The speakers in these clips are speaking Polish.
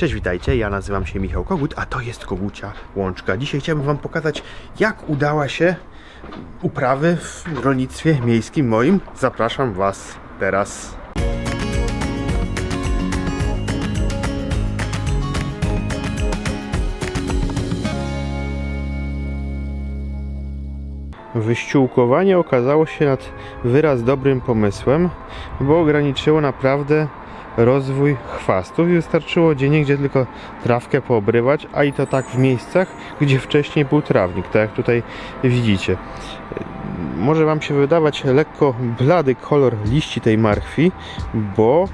Cześć, witajcie, ja nazywam się Michał Kogut, a to jest Kogucia Łączka. Dzisiaj chciałbym Wam pokazać, jak udała się uprawy w rolnictwie miejskim moim. Zapraszam Was teraz. Wyściółkowanie okazało się nad wyraz dobrym pomysłem, bo ograniczyło naprawdę rozwój chwastów i wystarczyło gdzie tylko trawkę poobrywać, a i to tak w miejscach, gdzie wcześniej był trawnik, tak jak tutaj widzicie. Może Wam się wydawać lekko blady kolor liści tej marchwi, bo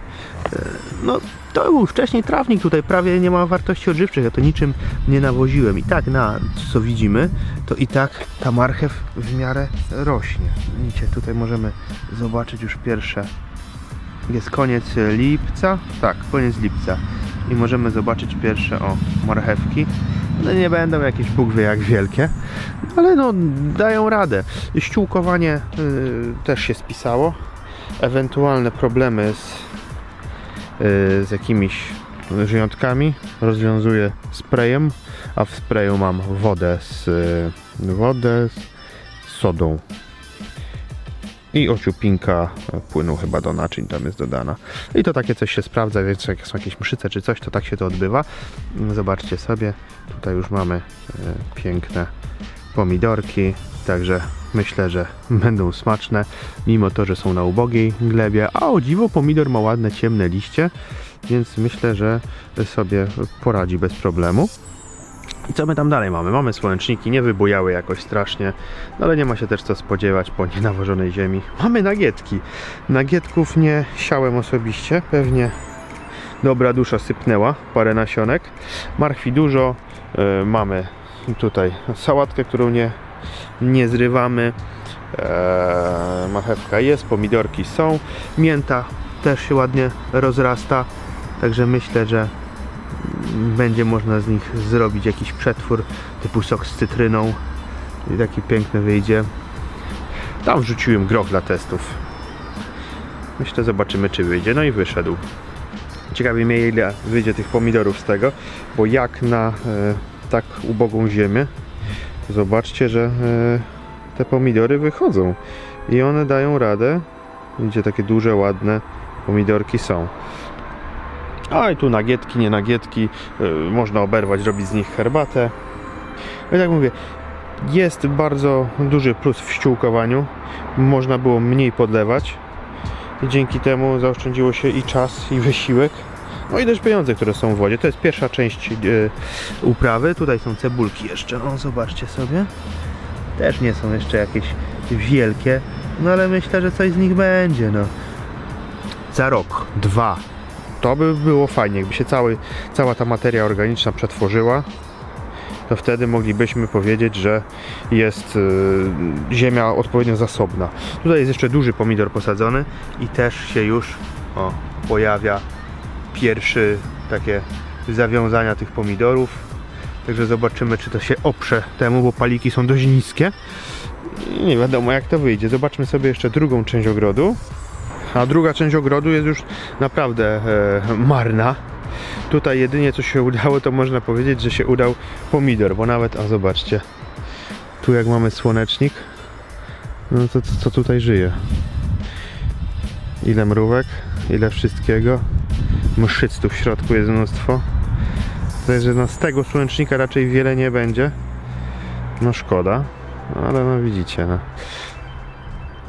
e, no, to był wcześniej trawnik, tutaj prawie nie ma wartości odżywczych, ja to niczym nie nawoziłem. I tak na co widzimy, to i tak ta marchew w miarę rośnie. Widzicie, tutaj możemy zobaczyć już pierwsze jest koniec lipca, tak, koniec lipca i możemy zobaczyć pierwsze o marchewki. No nie będą jakieś Bóg wie jak wielkie, ale no dają radę. Ściółkowanie y, też się spisało. Ewentualne problemy z, y, z jakimiś żyjątkami rozwiązuję sprayem, a w sprayu mam wodę z wodę z sodą i ociupinka płynu chyba do naczyń tam jest dodana. I to takie coś się sprawdza, więc jak są jakieś mszyce czy coś, to tak się to odbywa. Zobaczcie sobie, tutaj już mamy e, piękne pomidorki, także myślę, że będą smaczne, mimo to, że są na ubogiej glebie, a o dziwo pomidor ma ładne ciemne liście, więc myślę, że sobie poradzi bez problemu. I co my tam dalej mamy? Mamy słoneczniki, nie wybujały jakoś strasznie, no ale nie ma się też co spodziewać po nienawożonej ziemi. Mamy nagietki. Nagietków nie siałem osobiście, pewnie dobra dusza sypnęła, parę nasionek. Marchwi dużo, yy, mamy tutaj sałatkę, którą nie, nie zrywamy. Eee, marchewka jest, pomidorki są, mięta też się ładnie rozrasta, także myślę, że będzie można z nich zrobić jakiś przetwór typu sok z cytryną. I taki piękny wyjdzie. Tam wrzuciłem groch dla testów. Myślę zobaczymy czy wyjdzie. No i wyszedł. Ciekawi mnie ile wyjdzie tych pomidorów z tego bo jak na e, tak ubogą ziemię zobaczcie, że e, te pomidory wychodzą. I one dają radę. Widzicie takie duże ładne pomidorki są a i tu nagietki, nie nagietki, yy, można oberwać, robić z nich herbatę. No i tak mówię, jest bardzo duży plus w ściółkowaniu. Można było mniej podlewać. I dzięki temu zaoszczędziło się i czas, i wysiłek. No i też pieniądze, które są w wodzie. To jest pierwsza część yy, uprawy. Tutaj są cebulki jeszcze. O, zobaczcie sobie. Też nie są jeszcze jakieś wielkie. No ale myślę, że coś z nich będzie. No. Za rok, dwa, to by było fajnie, jakby się cały, cała ta materia organiczna przetworzyła, to wtedy moglibyśmy powiedzieć, że jest y, ziemia odpowiednio zasobna. Tutaj jest jeszcze duży pomidor posadzony i też się już o, pojawia pierwszy takie zawiązania tych pomidorów. Także zobaczymy, czy to się oprze temu, bo paliki są dość niskie. Nie wiadomo, jak to wyjdzie. Zobaczmy sobie jeszcze drugą część ogrodu. A druga część ogrodu jest już naprawdę e, marna. Tutaj jedynie co się udało, to można powiedzieć, że się udał pomidor, bo nawet, a zobaczcie, tu jak mamy słonecznik, no to co tutaj żyje? Ile mrówek, ile wszystkiego. Mszyc tu w środku jest mnóstwo. Także no z tego słonecznika raczej wiele nie będzie. No szkoda, ale no widzicie, no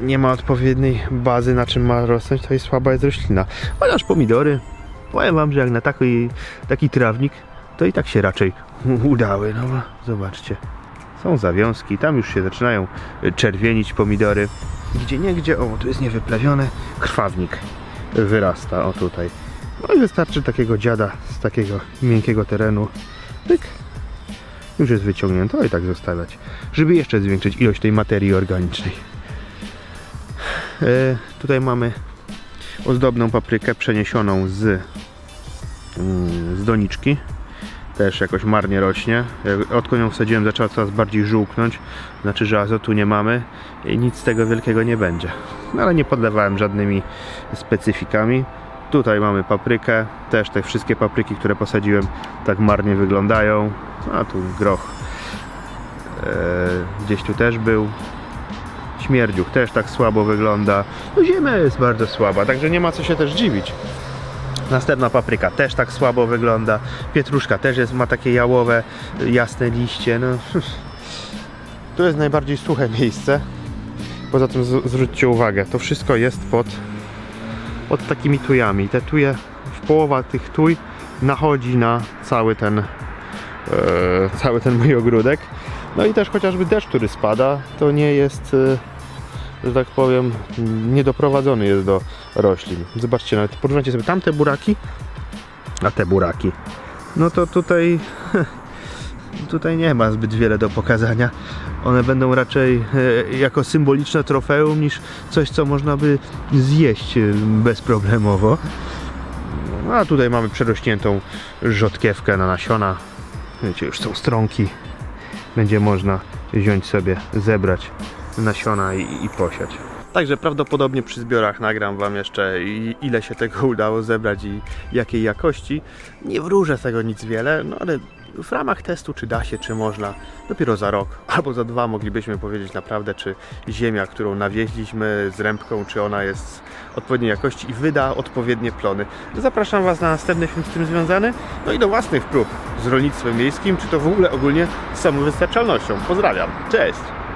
nie ma odpowiedniej bazy na czym ma rosnąć, to jest słaba jest roślina. Chociaż pomidory, powiem wam, że jak na taki, taki trawnik, to i tak się raczej udały. No zobaczcie, są zawiązki, tam już się zaczynają czerwienić pomidory. Gdzie nie gdzie, o tu jest niewyplawiony krwawnik wyrasta, o tutaj. No i wystarczy takiego dziada z takiego miękkiego terenu. Pyk. Już jest wyciągnięto i tak zostawiać, żeby jeszcze zwiększyć ilość tej materii organicznej. E, tutaj mamy ozdobną paprykę przeniesioną z, mm, z doniczki. Też jakoś marnie rośnie. Odkąd ją wsadziłem zaczęła coraz bardziej żółknąć. Znaczy, że azotu nie mamy i nic z tego wielkiego nie będzie. No, ale nie podlewałem żadnymi specyfikami. Tutaj mamy paprykę, też te wszystkie papryki, które posadziłem tak marnie wyglądają. A tu groch e, gdzieś tu też był. Śmierdziuch też tak słabo wygląda. No ziemia jest bardzo słaba, także nie ma co się też dziwić. Następna papryka też tak słabo wygląda. Pietruszka też jest, ma takie jałowe, jasne liście. No. Tu jest najbardziej suche miejsce. Poza tym zwróćcie uwagę, to wszystko jest pod, pod takimi tujami. Te tuje, w połowa tych tuj nachodzi na cały ten, e, cały ten mój ogródek. No i też chociażby deszcz, który spada, to nie jest, e, że tak powiem, niedoprowadzony jest do roślin. Zobaczcie, nawet porównajcie sobie tamte buraki, a te buraki. No to tutaj tutaj nie ma zbyt wiele do pokazania. One będą raczej e, jako symboliczne trofeum niż coś, co można by zjeść e, bezproblemowo. No, a tutaj mamy przerośniętą rzodkiewkę na nasiona. Wiecie, już są stronki. Będzie można wziąć sobie, zebrać nasiona i, i posiać. Także prawdopodobnie przy zbiorach nagram Wam jeszcze ile się tego udało zebrać i jakiej jakości. Nie wróżę tego nic wiele, no ale w ramach testu czy da się, czy można, dopiero za rok albo za dwa moglibyśmy powiedzieć naprawdę, czy ziemia, którą nawieźliśmy z rębką, czy ona jest odpowiedniej jakości i wyda odpowiednie plony. Zapraszam Was na następny film z tym związany, no i do własnych prób z rolnictwem miejskim, czy to w ogóle ogólnie z samowystarczalnością. Pozdrawiam, cześć!